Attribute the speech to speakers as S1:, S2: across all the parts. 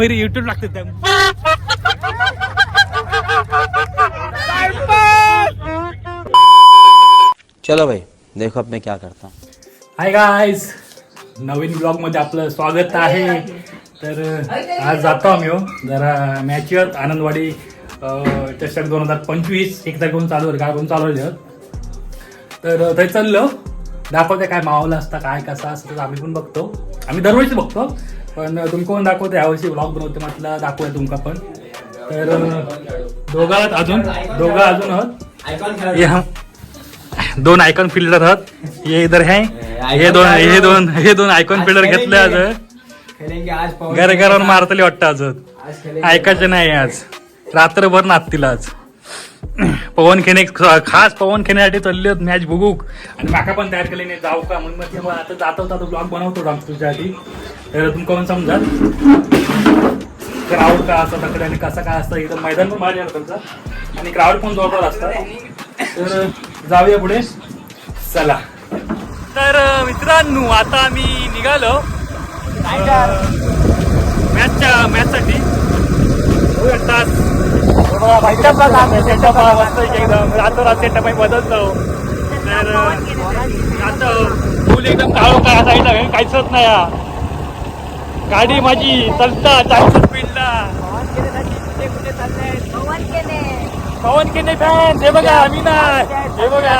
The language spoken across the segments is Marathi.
S1: वगैरे युट्यूब लागते
S2: चलो भाई देखो अब मैं क्या करता हूँ।
S1: हाय गाईज नवीन ब्लॉगमध्ये आपलं स्वागत आहे. तर आज जातो आम्ही हो. जरा मॅचवर आनंदवाडी चषक दोन हजार पंचवीस एक तारखेहून चालू आहे काय करून चालू आहे तर थंय चाललो. दाखवते काय माहोल असता काय कसा असतं आम्ही पण बघतो. आम्ही दरवर्षी बघतो. पण तुमका पण दाखवते यावर्षी ब्लॉग बनवते म्हटलं दाखवूया तुमका पण. तर दोघं आहात अजून? दोघं अजून आहात? हे दोन आयकॉन फिल्डर आहात. हे इधर है. हे दोन हे दोन हे दोन आयकॉन फिल्डर घेतले आज. घर घरावर मारतली वाटतं आज. ऐकायचे नाही आज. रात्रभर नाचतील आज. पवन खेने खास पवन खेण्यासाठी चालले होत मॅच बघूक. आणि माका पण तयार केले नाही जाऊ का म्हणून मग आता जाता आता ब्लॉग बनवतो डान्स तुझ्यासाठी तर तुमका पण समजा क्राऊड का असं तकडे आणि कसं काय असतं इथं मैदान पण भारी आहे तुमचं. आणि क्राऊड पण जोरदार असतं. तर जाऊया पुढे. चला. तर मित्रांनो आता आम्ही निघालो. मॅचच्या मॅचसाठी तास. सेटअप मस्त एकदम. रातोरात सेटअप आम्ही बदलतो. तर आता फुल एकदम काळो काळा साईडला काहीच होत नाही गाडी माझी चलता चाळीस स्पीडला पवन केने फॅन हे बघा आम्ही ना हे बघा.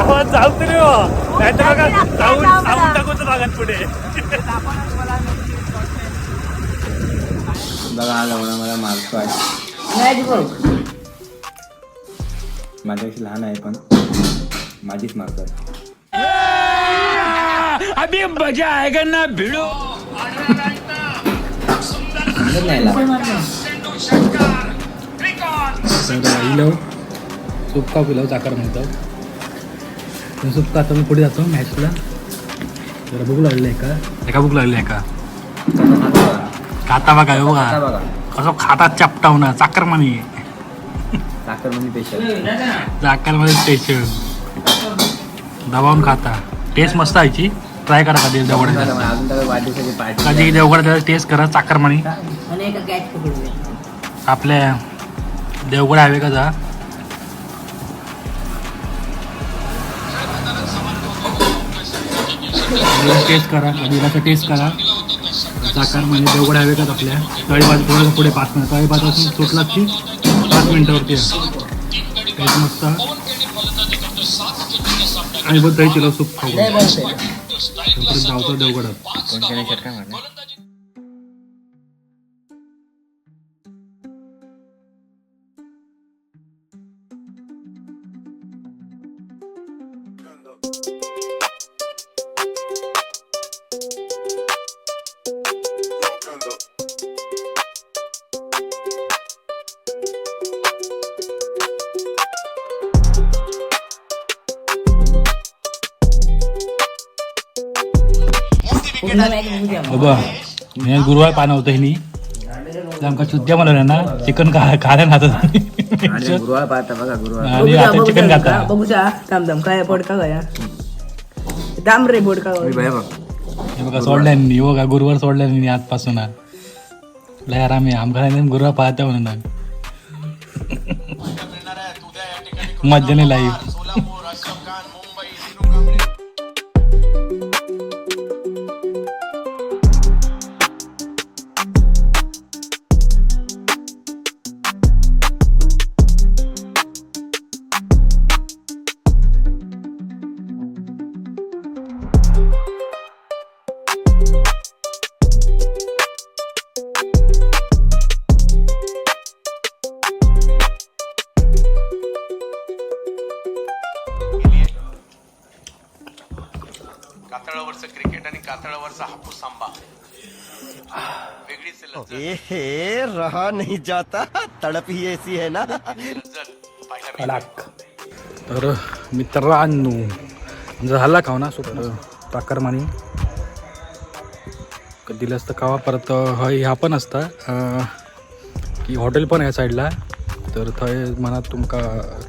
S1: आवाज चालतो रे हो. नाही तर बघा जाऊन जाऊन टाकूच बघा पुढे.
S3: बघा हा लवणा मला मारतोय माझ्यापेक्षा लहान आहे पण माझीच मारतोय
S1: अभी मजा आएगा ना भिडो?
S3: नाही
S1: सुपका पिलाव चाकर म्हणतात तर सुपका आता मी पुढे जातो मॅचला जरा भूक लागली आहे का? एका भूक लागली आहे का? खाता बघा हो
S3: आता
S1: बघा.
S3: बघा
S1: कसं खातात चापटाव ना चाकर म्हणे
S3: साखर म्हणजे पेशल
S1: चाकरमध्ये स्टेशन दबावून खाता. टेस्ट मस्त आहे ट्राय करा कधी देवगड कधी देवगड टेस्ट करा चाकर म्हणे आपल्या देवगड हवे का जा. टेस्ट करा कधी टेस्ट करा. चाकार म्हणजे देवगड हवे का आपल्या. तळीबाज थोडं पुढे पाच मिनिट. तळीबाजापासून सुटला की पाच मिनिटावरती टेस्ट मस्त. आणि बघ तरी तिला सूप खाऊ जाऊतो देवगडात
S3: कोण केल्याच्यात
S1: बाबा मी गुरुवार पानं होतं हिनी आमका शुद्ध्या म्हणलं ना चिकन खा खायला ना
S3: गुरुवार पाहता बघा गुरुवार.
S1: आणि आता चिकन खाता
S4: बघूचा काय दाम रे बोडका
S3: मी भया बघ.
S1: हे सोडल्यानी हो का गुरुवार सोडल्यानी आजपासून. लय आराम आहे. आमका गुरुवार पाहता म्हणून मज्जा नाही लाईव्ह
S5: कातळावरचा हापूस आंबा. वेगळीच लज्जत.
S6: ए रहा नहीं जाता. तड़प ही ऐसी है ना.
S5: लज्जत.
S1: तर मित्रांनो जर हल्ला खाऊ ना सुट टाकर मानी. दिलं असतं खावा परत हय ह्या पण असता. अं, की हॉटेल पण आहे साईडला. तर थंय म्हणा तुमका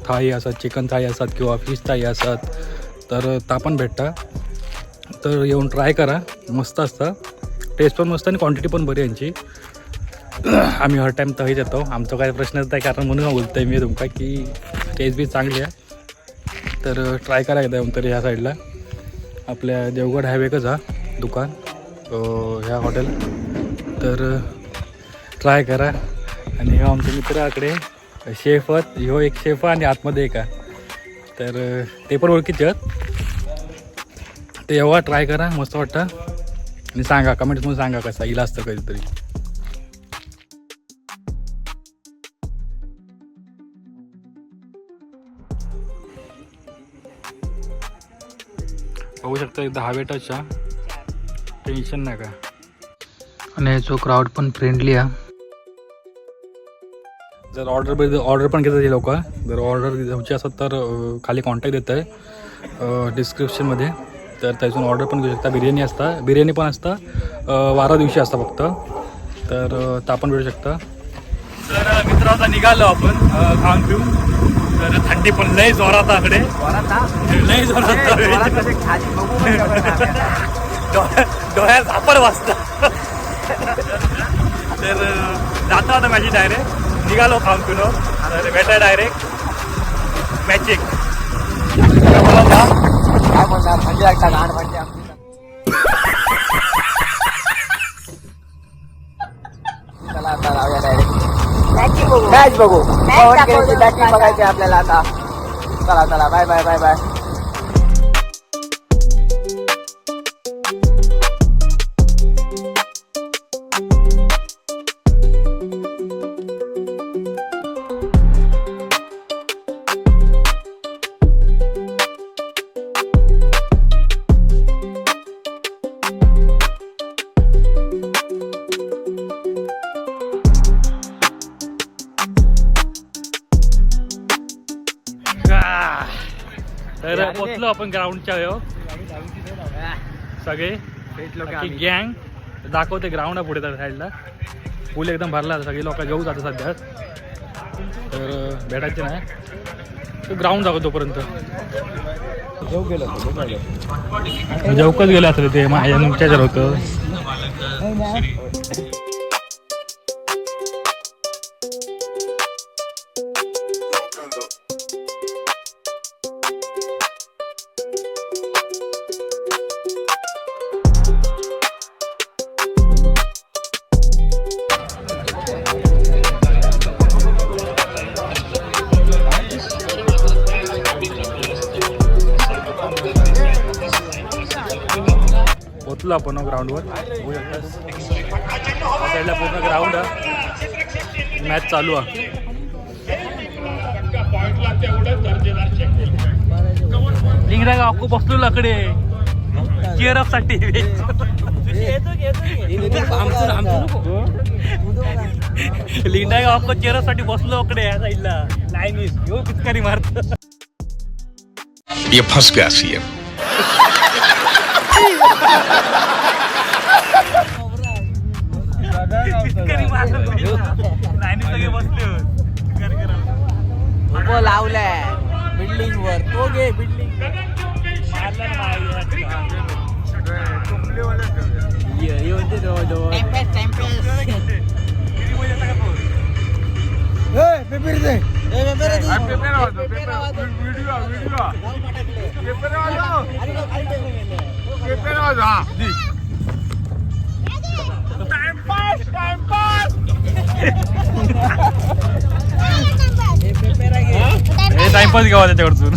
S1: थाई असतात चिकन थाई असतात किंवा फिश थाई असतात. तर ता पण भेटता. तर येऊन ट्राय करा. मस्त असतं. टेस्ट पण मस्त आणि क्वांटिटी पण बरी आहे यांची. आम्ही हर टाईम तहीच येतो. आमचा काय प्रश्नच नाही कारण म्हणून बोलतो आहे मी तुमका की टेस्ट बी चांगली आहे. तर ट्राय करा एकदा येऊन तरी ह्या साईडला आपल्या देवगड हायवेकच हा दुकान. ह्या हॉटेल तर ट्राय करा. आणि ह्यो आमच्या मित्राकडे शेफ आहेत ह्यो एक शेफ आहे आणि आतमध्ये एक आहे. तर ते पण ओळखीचे आहेत. ते एव्हा ट्राय करा मस्त वाटतं. आणि सांगा कमेंट्समध्ये सांगा कसा येईल असतं कधीतरी. बघू शकता एकदा हवे टच टेन्शन नाही का आणि जो क्राऊड पण फ्रेंडली आहे. जर ऑर्डर ऑर्डर पण घेतात हे लोक. जर ऑर्डर घ्यायची असत तर खाली कॉन्टॅक्ट देत आहे डिस्क्रिप्शनमध्ये तर त्यातून ऑर्डर पण घेऊ शकता. बिर्याणी असता. बिर्याणी पण असतं. अं, बारा दिवशी असतं फक्त. तर अं, त्या पण भेटू शकता. तर मित्र आता निघालो आपण. खाऊन पिऊन. तर थंडी पण लय जोरात आकडे लय जोरात डोळ्या- डोळ्यात झापड वाजता. तर जातो आता माझी डायरेक्ट. निघालो खाऊन पिलो तर भेटा डायरेक्ट. मॅचिंग
S3: काय म्हणणार लागतात आठ चला आता जाऊया डायरेक्ट मॅच बघू. पवन केळची बॅटिंग बघायची आपल्याला आता. चला चला. बाय बाय बाय बाय
S1: आपण ग्राउंडच्या वेळ सगळे गँग दाखवते ग्राउंड पुढे त्या साईडला पूल एकदम भरला सगळे लोक घेऊ जातात सध्या तर भेटायचे नाही तो ग्राउंड जातो तोपर्यंत जेवकच गेले असले ते माझ्या नुकत्याच्या होतं पोचलो आपण ग्राउंडवर. साईडला पूर्ण ग्राउंड आहे. मॅच चालू आहे. लिंगडा गाव बसलो लकडे. केअर ऑफसाठी. लिंगडा गाव चिअर अपसाठी बसलो अकडे या साईडला. लाईन यो पिचकारी मारत.
S5: ये फंस गया सीएम
S1: करायला.
S4: लावलाय. बिल्डिंग वर. तो घे बिल्डिंग
S1: हे टाइमपास घ्यावा त्याच्याकडून.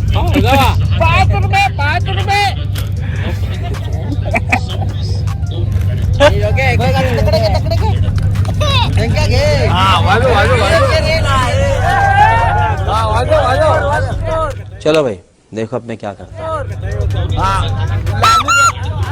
S2: चलो भाई देखो अब मैं क्या करता हूँ।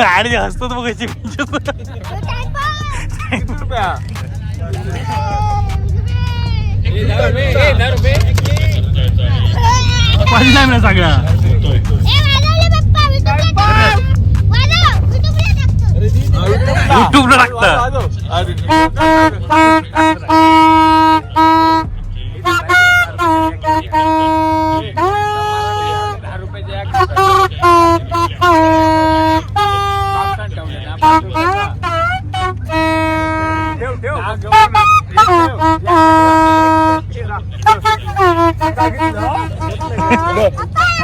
S1: आणि हसतो बघ कशी पाहिजे नाही मला सगळ्या युट्यूबला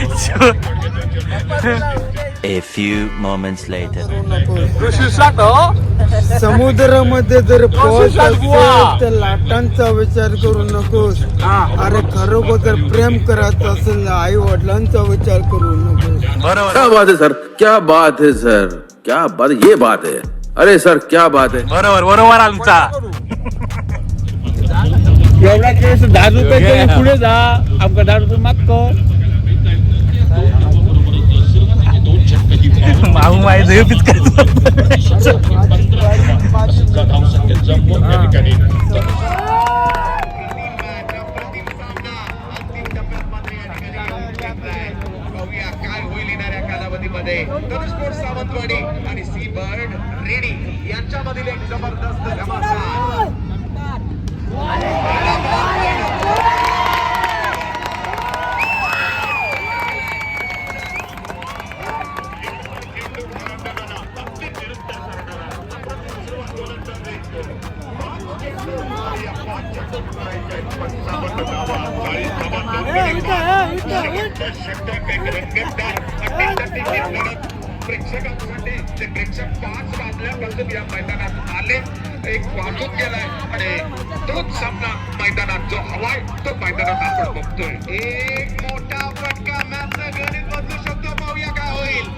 S7: A few moments later.
S8: समुद्रामध्ये जर पाऊस असेल तर लाटांचा विचार करू नकोस. अरे खरोखर प्रेम करायचं असेल आई वडिलांचा विचार करू नकोस.
S9: क्या बात है सर? क्या बात है सर? क्या बात ये बात है। अरे सर क्या बात है।
S1: बरोबर बरोबर आमचा.
S3: एवढा केस दहा रुपये पुढे जा. आमका दहा रुपये मागतो.
S1: माऊ माय देव पिचकायचं
S6: सावंतवाडी आणि सी बर्ड रेडी यांच्यामधील एक जबरदस्त मैदानात आले. एक वाजून गेलाय आणि तोच सामना मैदानात जो हवाय तो मैदानात आपण बघतोय. एक मोठा फटका मॅचचं गणित बदलू शकतो. पाहूया काय होईल.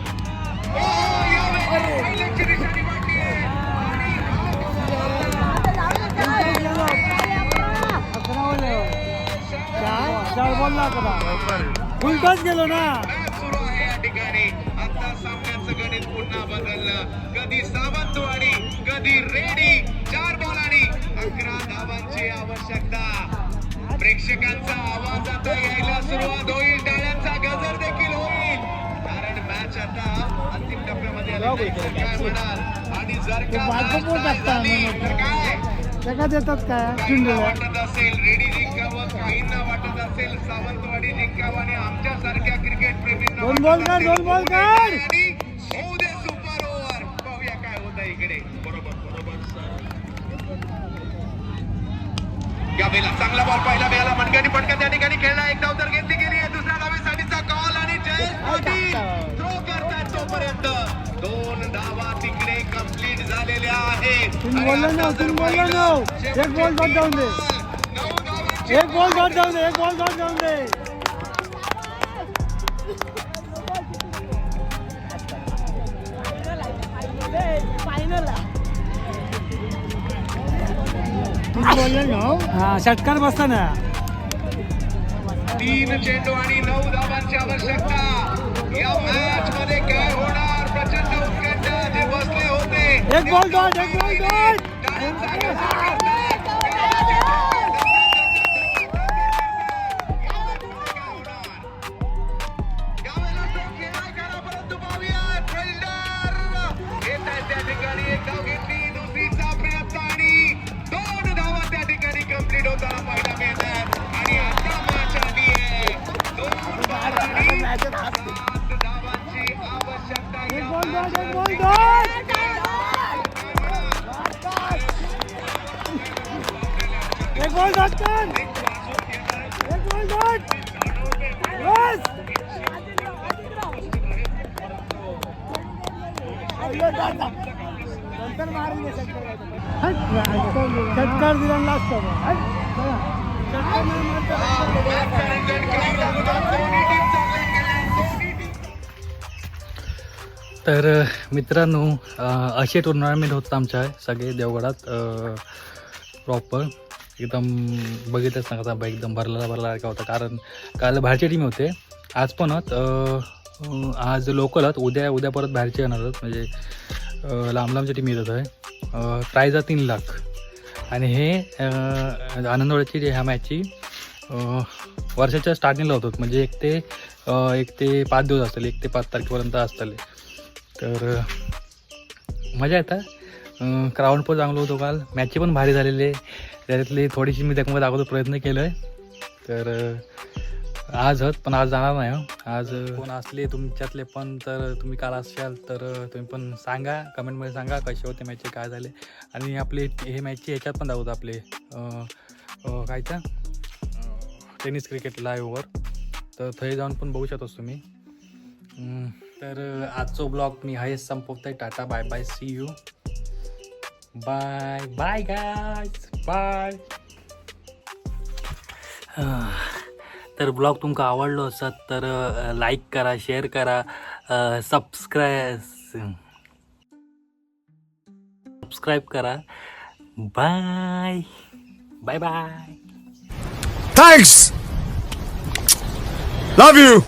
S6: वाटली
S8: उलटाच गेलो ना.
S6: सुरू आहे या ठिकाणी. आता सामन्याचं गणित पुन्हा बदललं. कधी सावंतवाडी कधी रेडी चार बॉल आणि अकरा धावांची आवश्यकता. प्रेक्षकांचा आवाज आता यायला सुरुवात होईल टाळ्यांचा गजर देखील होईल. कारण मॅच आता अंतिम टप्प्यामध्ये आली. काय म्हणाल? आणि जर का झाली, तर काय?
S8: देतात काय
S6: वाटत असेल रेडी जिंकावं काहींना वाटत असेल सावंतवाडी जिंकावं आणि आमच्या सारख्या क्रिकेट प्रेमींना
S8: दोन बॉल
S6: असेल.
S8: दोन बॉल काढ.
S6: यावेळेला चांगला बॉल पाहायला मिळाला. मनगणी पटकन त्या ठिकाणी खेळला. एक धाव तर घेतली गेली. आहे दुसऱ्या धावेसाठीचा कॉल आणि जयेश पाटील थ्रो करतायत तोपर्यंत. दोन धावा तिकडे कंप्लीट झालेल्या आहेत.
S8: एक बॉल बाद जाऊन दे. एक बॉल जाऊन दे एक बॉल डॉट जाऊन दे. हा षटकार बसता ना.
S6: तीन चेंडू आणि नऊ धावांची आवश्यकता. या मॅच मध्ये काय होणार? प्रचंड उत्कंठा जे बसले होते.
S8: एक बॉल डॉट एक बॉल डॉट
S6: ठिकाणी कंप्लीट
S1: तर मित्रांनो असे टुर्नामेंट होतं आमच्या सगळे देवगडात प्रॉपर एकदम बघितलंच ना कसा एकदम भरला भरला का होता. कारण काल बाहेरचे टीम होते. आज पण आज लोकल आहेत उद्या उद्या परत बाहेरचे येणार आहेत. म्हणजे लांब लांबच्या टीम येतात आहे प्राईज आहे तीन लाख. आणि हे आनंदवाड्याची ह्या मॅचची वर्षाच्या स्टार्टिंगला होतात. म्हणजे एक ते एक ते पाच दिवस असतील. एक ते पाच तारखेपर्यंत असतले. तर मजा येतं. क्राऊड पण चांगलं होतो काल. मॅचचे पण भारी झालेले त्याच्यातली थोडीशी मी त्यामध्ये दाखवतो प्रयत्न केला आहे तर आज होत पण आज जाणार नाही आज कोण असले तुमच्यातले पण तर तुम्ही काल असाल तर तुम्ही पण सांगा. कमेंटमध्ये सांगा कसे होते मॅचचे काय झाले. आणि आपले हे मॅचचे ह्याच्यात पण दाखवतो आपले कायच्या कायचं? टेनिस क्रिकेट लाईव्हवर तर थंय जाऊन पण बघू शकतोस तुम्ही. हम्म, तर आजचो ब्लॉग मी हायच संपवतोय. Tata bye bye see you bye bye guys bye तर ब्लॉग तुमका आवडलो असत तर लाईक करा शेअर करा सबस्क्राय सबस्क्राईब करा. Bye bye bye
S5: Thanks. Love you.